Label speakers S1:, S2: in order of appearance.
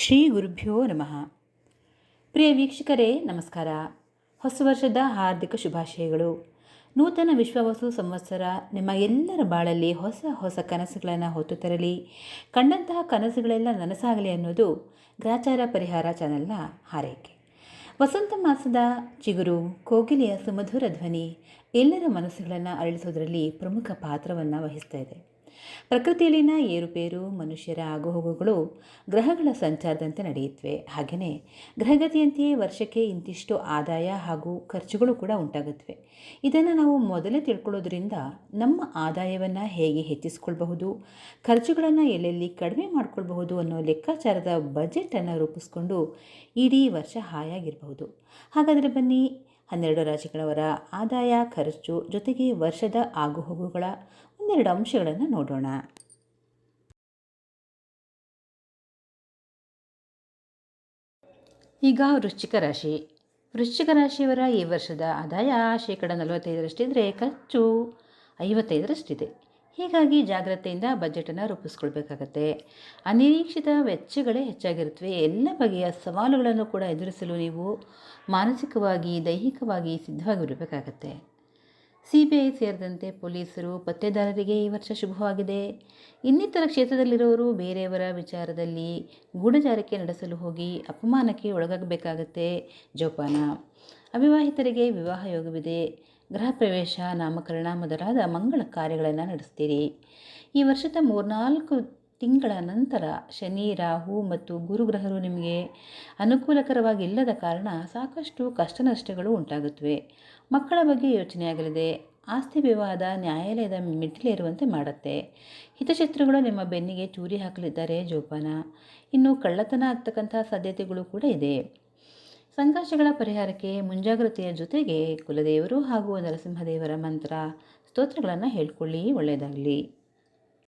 S1: ಶ್ರೀ ಗುರುಭ್ಯೋ ನಮಃ. ಪ್ರಿಯ ವೀಕ್ಷಕರೇ, ನಮಸ್ಕಾರ. ಹೊಸ ವರ್ಷದ ಹಾರ್ದಿಕ ಶುಭಾಶಯಗಳು. ನೂತನ ವಿಶ್ವವಸು ಸಂವತ್ಸರ ನಿಮ್ಮ ಎಲ್ಲರ ಬಾಳಲ್ಲಿ ಹೊಸ ಹೊಸ ಕನಸುಗಳನ್ನು ಹೊತ್ತು ತರಲಿ. ಕಂಡಂತಹ ಕನಸುಗಳೆಲ್ಲ ನನಸಾಗಲಿ ಅನ್ನೋದು ಗ್ರಾಚಾರ ಪರಿಹಾರ ಚಾನೆಲ್ನ ಹಾರೈಕೆ. ವಸಂತ ಮಾಸದ ಚಿಗುರು, ಕೋಗಿಲೆಯ ಸುಮಧುರ ಧ್ವನಿ ಎಲ್ಲರ ಮನಸ್ಸುಗಳನ್ನು ಅರಳಿಸೋದರಲ್ಲಿ ಪ್ರಮುಖ ಪಾತ್ರವನ್ನು ವಹಿಸ್ತಾ ಇದೆ. ಪ್ರಕೃತಿಯಲ್ಲಿನ ಏರುಪೇರು, ಮನುಷ್ಯರ ಆಗುಹೋಗುಗಳು ಗ್ರಹಗಳ ಸಂಚಾರದಂತೆ ನಡೆಯುತ್ತವೆ. ಹಾಗೆಯೇ ಗ್ರಹಗತಿಯಂತೆಯೇ ವರ್ಷಕ್ಕೆ ಇಂತಿಷ್ಟು ಆದಾಯ ಹಾಗೂ ಖರ್ಚುಗಳು ಕೂಡ ಉಂಟಾಗುತ್ತವೆ. ಇದನ್ನು ನಾವು ಮೊದಲೇ ತಿಳ್ಕೊಳ್ಳೋದ್ರಿಂದ ನಮ್ಮ ಆದಾಯವನ್ನು ಹೇಗೆ ಹೆಚ್ಚಿಸ್ಕೊಳ್ಬಹುದು, ಖರ್ಚುಗಳನ್ನು ಎಲ್ಲೆಲ್ಲಿ ಕಡಿಮೆ ಮಾಡಿಕೊಳ್ಬಹುದು ಅನ್ನೋ ಲೆಕ್ಕಾಚಾರದ ಬಜೆಟನ್ನು ರೂಪಿಸ್ಕೊಂಡು ಇಡೀ ವರ್ಷ ಹಾಯಾಗಿರಬಹುದು. ಹಾಗಾದರೆ ಬನ್ನಿ ಹನ್ನೆರಡು ರಾಶಿಗಳವರ ಆದಾಯ, ಖರ್ಚು ಜೊತೆಗೆ ವರ್ಷದ ಆಗುಹೋಗುಗಳ ಒಂದೆರಡು ಅಂಶಗಳನ್ನು ನೋಡೋಣ. ಈಗ ವೃಶ್ಚಿಕ ರಾಶಿ. ವೃಶ್ಚಿಕ ರಾಶಿಯವರ ಈ ವರ್ಷದ ಆದಾಯ ಶೇಕಡ ನಲವತ್ತೈದರಷ್ಟಿದ್ದರೆ ಖರ್ಚು ಐವತ್ತೈದರಷ್ಟಿದೆ. ಹೀಗಾಗಿ ಜಾಗ್ರತೆಯಿಂದ ಬಜೆಟನ್ನು ರೂಪಿಸ್ಕೊಳ್ಬೇಕಾಗತ್ತೆ. ಅನಿರೀಕ್ಷಿತ ವೆಚ್ಚಗಳೇ ಹೆಚ್ಚಾಗಿರುತ್ತವೆ. ಎಲ್ಲ ಬಗೆಯ ಸವಾಲುಗಳನ್ನು ಕೂಡ ಎದುರಿಸಲು ನೀವು ಮಾನಸಿಕವಾಗಿ, ದೈಹಿಕವಾಗಿ ಸಿದ್ಧವಾಗಿರಬೇಕಾಗತ್ತೆ. ಸಿ ಬಿ ಐ ಸೇರಿದಂತೆ ಪೊಲೀಸರು, ಪತ್ತೆದಾರರಿಗೆ ಈ ವರ್ಷ ಶುಭವಾಗಿದೆ. ಇನ್ನಿತರ ಕ್ಷೇತ್ರದಲ್ಲಿರೋರು ಬೇರೆಯವರ ವಿಚಾರದಲ್ಲಿ ಗೂಢಚಾರಿಕೆ ನಡೆಸಲು ಹೋಗಿ ಅಪಮಾನಕ್ಕೆ ಒಳಗಾಗಬೇಕಾಗತ್ತೆ. ಜೋಪಾನ. ಅವಿವಾಹಿತರಿಗೆ ವಿವಾಹ ಯೋಗವಿದೆ. ಗೃಹ ಪ್ರವೇಶ ನಾಮಕರಣ ಮೊದಲಾದ ಮಂಗಳ ಕಾರ್ಯಗಳನ್ನು ನಡೆಸ್ತೀರಿ. ಈ ವರ್ಷದ ಮೂರ್ನಾಲ್ಕು ತಿಂಗಳ ನಂತರ ಶನಿ, ರಾಹು ಮತ್ತು ಗುರುಗ್ರಹರು ನಿಮಗೆ ಅನುಕೂಲಕರವಾಗಿಲ್ಲದ ಕಾರಣ ಸಾಕಷ್ಟು ಕಷ್ಟ ನಷ್ಟಗಳು ಉಂಟಾಗುತ್ತವೆ. ಮಕ್ಕಳ ಬಗ್ಗೆ ಯೋಚನೆ ಆಗಲಿದೆ. ಆಸ್ತಿ ವಿವಾದ ನ್ಯಾಯಾಲಯದ ಮೆಟ್ಟಿಲೇರುವಂತೆ ಮಾಡುತ್ತೆ. ಹಿತಶತ್ರುಗಳು ನಿಮ್ಮ ಬೆನ್ನಿಗೆ ಚೂರಿ ಹಾಕಲಿದ್ದಾರೆ ಜೋಪಾನ. ಇನ್ನು ಕಳ್ಳತನ ಆಗ್ತಕ್ಕಂಥ ಸಾಧ್ಯತೆಗಳು ಕೂಡ ಇದೆ. ಸಂಘರ್ಷಗಳ ಪರಿಹಾರಕ್ಕೆ ಮುಂಜಾಗ್ರತೆಯ ಜೊತೆಗೆ ಕುಲದೇವರು ಹಾಗೂ ನರಸಿಂಹದೇವರ ಮಂತ್ರ ಸ್ತೋತ್ರಗಳನ್ನು ಹೇಳ್ಕೊಳ್ಳಿ ಒಳ್ಳೆಯದಾಗಲಿ.